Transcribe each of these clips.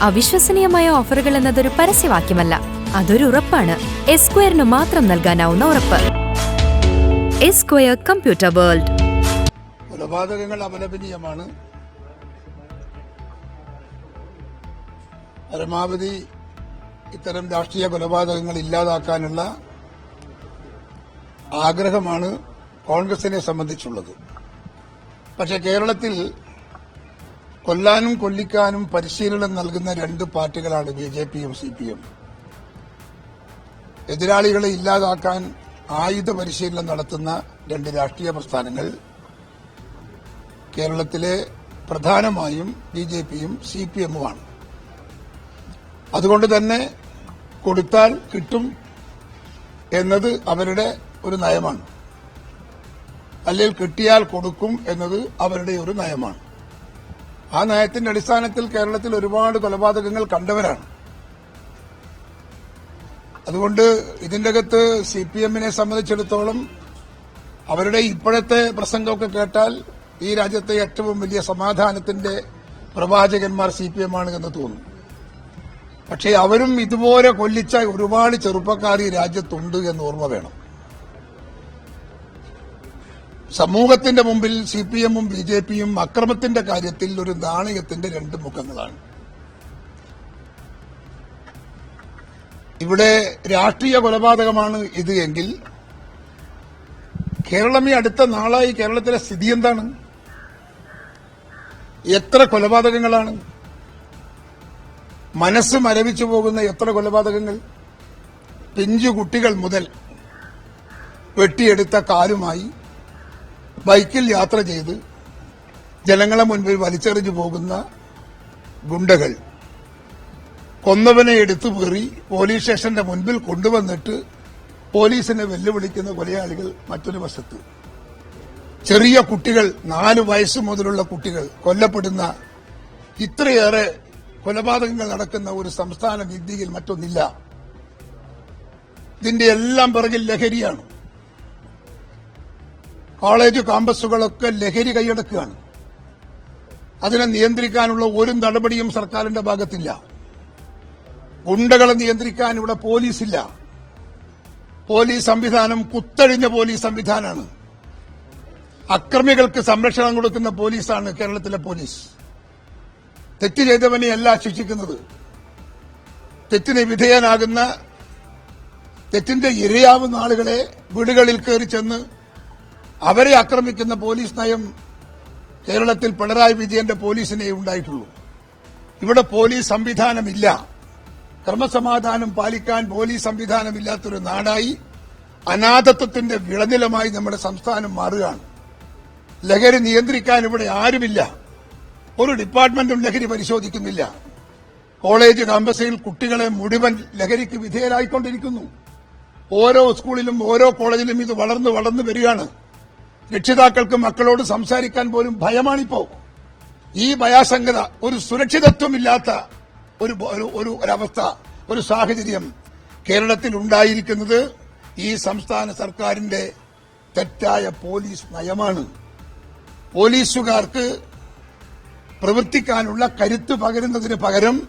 അവിശ്വസനീയമായ ഓഫറുകൾ എന്നതൊരു പരസ്യവാക്യമല്ല. അതൊരു ഉറപ്പാണ്. എസ്ക്വയറിന് മാത്രം നൽകാനാവുന്ന ഉറപ്പ്. എസ്ക്വയർ കമ്പ്യൂട്ടർ വേൾഡ് കൊലപാതകങ്ങൾ അപലപനീയമാണ്. പരമാവധി ഇത്തരം രാഷ്ട്രീയ കൊലപാതകങ്ങൾ ഇല്ലാതാക്കാനുള്ള ആഗ്രഹമാണ് കോൺഗ്രസിനെ സംബന്ധിച്ചുള്ളത്. പക്ഷെ കേരളത്തിൽ കൊല്ലാനും കൊല്ലിക്കാനും പരിശീലനം നൽകുന്ന രണ്ട് പാർട്ടികളാണ് ബി ജെ പിയും സി പി എം. എതിരാളികളെ ഇല്ലാതാക്കാൻ ആയുധ പരിശീലനം നടത്തുന്ന രണ്ട് രാഷ്ട്രീയ പ്രസ്ഥാനങ്ങൾ കേരളത്തിലെ പ്രധാനമായും ബി ജെ പിയും സി പി എമ്മുമാണ്. അതുകൊണ്ട് തന്നെ കൊടുത്താൽ കിട്ടും എന്നത് അവരുടെ ഒരു നയമാണ്. അല്ലെങ്കിൽ കിട്ടിയാൽ കൊടുക്കും എന്നത് അവരുടെ ഒരു നയമാണ്. ആ നയത്തിന്റെ അടിസ്ഥാനത്തിൽ കേരളത്തിൽ ഒരുപാട് കൊലപാതകങ്ങൾ കണ്ടവരാണ്. അതുകൊണ്ട് ഇതിന്റെ അകത്ത് സി പി എമ്മിനെ സംബന്ധിച്ചിടത്തോളം അവരുടെ ഇപ്പോഴത്തെ പ്രസംഗമൊക്കെ കേട്ടാൽ ഈ രാജ്യത്തെ ഏറ്റവും വലിയ സമാധാനത്തിന്റെ പ്രവാചകന്മാർ സി പി എം ആണ് എന്ന് തോന്നുന്നു പക്ഷേ അവരും ഇതുപോലെ കൊല്ലിച്ച ഒരുപാട് ചെറുപ്പക്കാർ ഈ രാജ്യത്തുണ്ട് എന്ന് ഓർമ്മ വേണം. സമൂഹത്തിന്റെ മുമ്പിൽ സി പി എമ്മും ബി ജെ പിയും അക്രമത്തിന്റെ കാര്യത്തിൽ ഒരു നാണയത്തിന്റെ രണ്ട് മുഖങ്ങളാണ്. ഇവിടെ രാഷ്ട്രീയ കൊലപാതകമാണ് ഇത് എങ്കിൽ കേരളം ഈ അടുത്ത നാളായി കേരളത്തിലെ സ്ഥിതി എന്താണ്? എത്ര കൊലപാതകങ്ങളാണ്? മനസ്സ് മരവിച്ചു പോകുന്ന എത്ര കൊലപാതകങ്ങൾ? പിഞ്ചു കുട്ടികൾ മുതൽ വെട്ടിയെടുത്ത കാലുമായി ബൈക്കിൽ യാത്ര ചെയ്ത് ജനങ്ങളെ മുൻപിൽ വലിച്ചെറിഞ്ഞു പോകുന്ന ഗുണ്ടകൾ കൊന്നവനെ എടുത്തു പേറി പോലീസ് സ്റ്റേഷന്റെ മുൻപിൽ കൊണ്ടുവന്നിട്ട് പോലീസിനെ വെല്ലുവിളിക്കുന്ന കൊലയാളികൾ മറ്റൊരു വശത്ത്. ചെറിയ കുട്ടികൾ നാല് വയസ്സ് മുതലുള്ള കുട്ടികൾ കൊല്ലപ്പെടുന്ന ഇത്രയേറെ കൊലപാതകങ്ങൾ നടക്കുന്ന ഒരു സംസ്ഥാന ഇന്ത്യയിൽ മറ്റൊന്നില്ല. ഇതിന്റെ എല്ലാം പിറകിൽ ലഹരിയാണ്. കോളേജ് കാമ്പസുകളൊക്കെ ലഹരി കൈയടക്കുകയാണ്. അതിനെ നിയന്ത്രിക്കാനുള്ള ഒരു നടപടിയും സർക്കാരിന്റെ ഭാഗത്തില്ല. ഗുണ്ടകളെ നിയന്ത്രിക്കാൻ ഇവിടെ പോലീസില്ല. പോലീസ് സംവിധാനം കുത്തഴിഞ്ഞ പോലീസ് സംവിധാനമാണ്. അക്രമികൾക്ക് സംരക്ഷണം കൊടുക്കുന്ന പോലീസാണ് കേരളത്തിലെ പോലീസ്. തെറ്റ് ചെയ്തവനെ ചെയ്തവനെയല്ല ശിക്ഷിക്കുന്നത്. തെറ്റിന് വിധേയനാകുന്ന തെറ്റിന്റെ ഇരയാവുന്ന ആളുകളെ വീടുകളിൽ കയറി ചെന്ന് അവരെ ആക്രമിക്കുന്ന പോലീസ് നയം കേരളത്തിൽ പിണറായി വിജയന്റെ പോലീസിനെ ഉണ്ടായിട്ടുള്ളൂ. ഇവിടെ പോലീസ് സംവിധാനമില്ല. ക്രമസമാധാനം പാലിക്കാൻ പോലീസ് സംവിധാനമില്ലാത്തൊരു നാടായി അനാഥത്വത്തിന്റെ വിളനിലമായി നമ്മുടെ സംസ്ഥാനം മാറുകയാണ്. ലഹരി നിയന്ത്രിക്കാൻ ഇവിടെ ആരുമില്ല. ഒരു ഡിപ്പാർട്ട്മെന്റും ലഹരി പരിശോധിക്കുന്നില്ല. കോളേജ് ക്യാമ്പസിൽ കുട്ടികളെ മുഴുവൻ ലഹരിക്ക് വിധേയരായിക്കൊണ്ടിരിക്കുന്നു. ഓരോ സ്കൂളിലും ഓരോ കോളേജിലും ഇത് വളർന്നു വളർന്നു വരികയാണ്. രക്ഷിതാക്കൾക്ക് മക്കളോട് സംസാരിക്കാൻ പോലും ഭയമാണിപ്പോ. ഈ ഭയാസംഗത ഒരു സുരക്ഷിതത്വമില്ലാത്ത ഒരു ഒരു- അവസ്ഥ ഒരു സാഹചര്യം കേരളത്തിൽ ഉണ്ടായിരിക്കുന്നത് ഈ സംസ്ഥാന സർക്കാരിന്റെ തെറ്റായ പോലീസ് നയമാണ്. പോലീസുകാർക്ക് പ്രവർത്തിക്കാനുള്ള കരുത്ത് പകരുന്നതിന് പകരം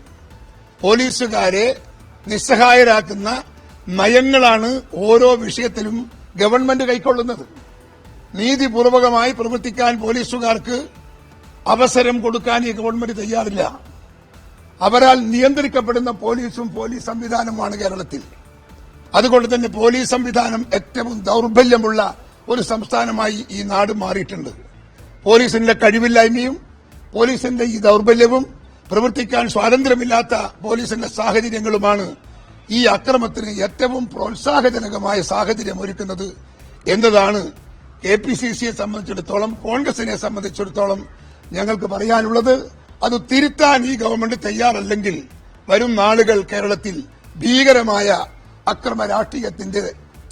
പോലീസുകാരെ നിസ്സഹായരാക്കുന്ന നയങ്ങളാണ് ഓരോ വിഷയത്തിലും ഗവൺമെന്റ് കൈക്കൊള്ളുന്നത്. നീതിപൂർവകമായി പ്രവർത്തിക്കാൻ പോലീസുകാർക്ക് അവസരം കൊടുക്കാൻ ഈ ഗവൺമെന്റ് തയ്യാറില്ല. അവരാൽ നിയന്ത്രിക്കപ്പെടുന്ന പോലീസും പോലീസ് സംവിധാനവുമാണ് കേരളത്തിൽ. അതുകൊണ്ട് തന്നെ പോലീസ് സംവിധാനം ഏറ്റവും ദൗർബല്യമുള്ള ഒരു സംസ്ഥാനമായി ഈ നാട് മാറിയിട്ടുണ്ട്. പോലീസിന്റെ കഴിവില്ലായ്മയും പോലീസിന്റെ ഈ ദൗർബല്യവും പ്രവർത്തിക്കാൻ സ്വാതന്ത്ര്യമില്ലാത്ത പോലീസിന്റെ സാഹചര്യങ്ങളുമാണ് ഈ അക്രമത്തിന് ഏറ്റവും പ്രോത്സാഹജനകമായ സാഹചര്യം ഒരുക്കുന്നത് എന്നതാണ് കെ പി സി സിയെ സംബന്ധിച്ചിടത്തോളം കോൺഗ്രസിനെ സംബന്ധിച്ചിടത്തോളം ഞങ്ങൾക്ക് പറയാനുള്ളത് അത് തിരുത്താൻ ഈ ഗവൺമെന്റ് തയ്യാറല്ലെങ്കിൽ വരും നാളുകൾ കേരളത്തിൽ ഭീകരമായ അക്രമ രാഷ്ട്രീയത്തിന്റെ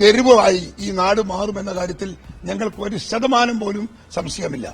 തെരുവായി ഈ നാട് മാറുമെന്ന കാര്യത്തിൽ ഞങ്ങൾക്ക് ഒരു ശതമാനം പോലും സംശയമില്ല.